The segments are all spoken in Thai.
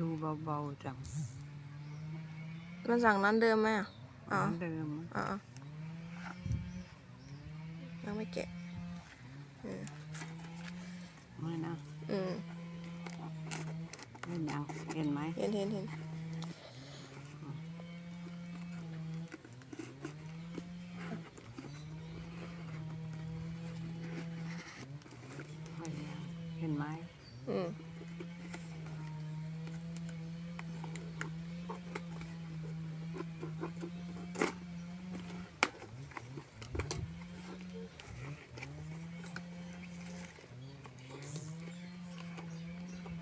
ดูเบาๆจังมันสั่งนั้นเดิมไหมอะเหอ๋อมือนเดิมอะยังไม่แกะไม่นะอืมเห็นยังเห็นไหมเห็นเห็นเห็นไม่ยังเห็นไหมอืม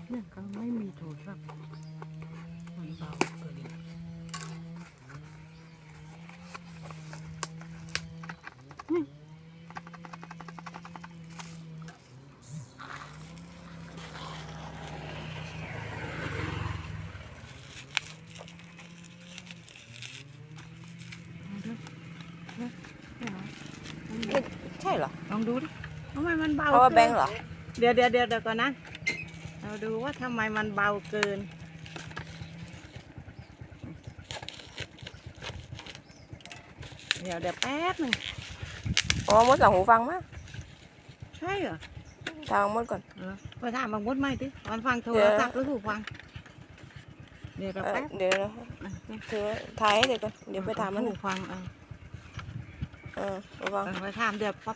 เนี่ยก็ไม่มีโทรศัพท์มันเบาเกินนี่ ใช่เหรอ ลองดูดิทำไมมันเบาเพราะว่ากินแบงค์เหรอ เดี๋ยวเดี๋ยวเดี๋ยวเดี๋ยวก่อนนะ เราดูว่าทำไมมันเบาเกิน เดี๋ยวเดี๋ยวแป๊บหนึ่งอ๋อมดสั่งหูฟังมาใช่เหรอทางมดก่อน เออไปถามบางมดไหมดิมันฟังโทเดี๋รยวศัพท์หรือหูฟัง เดี๋ยวเดี๋ยวเอ่อแป๊บเดี๋ยวนะเธอถ่ายให้เดี๋ยวก่อน เดี๋ยวไปถามมัน หูฟังเออ เออระวังไปถามเดี๋ยวป๊อป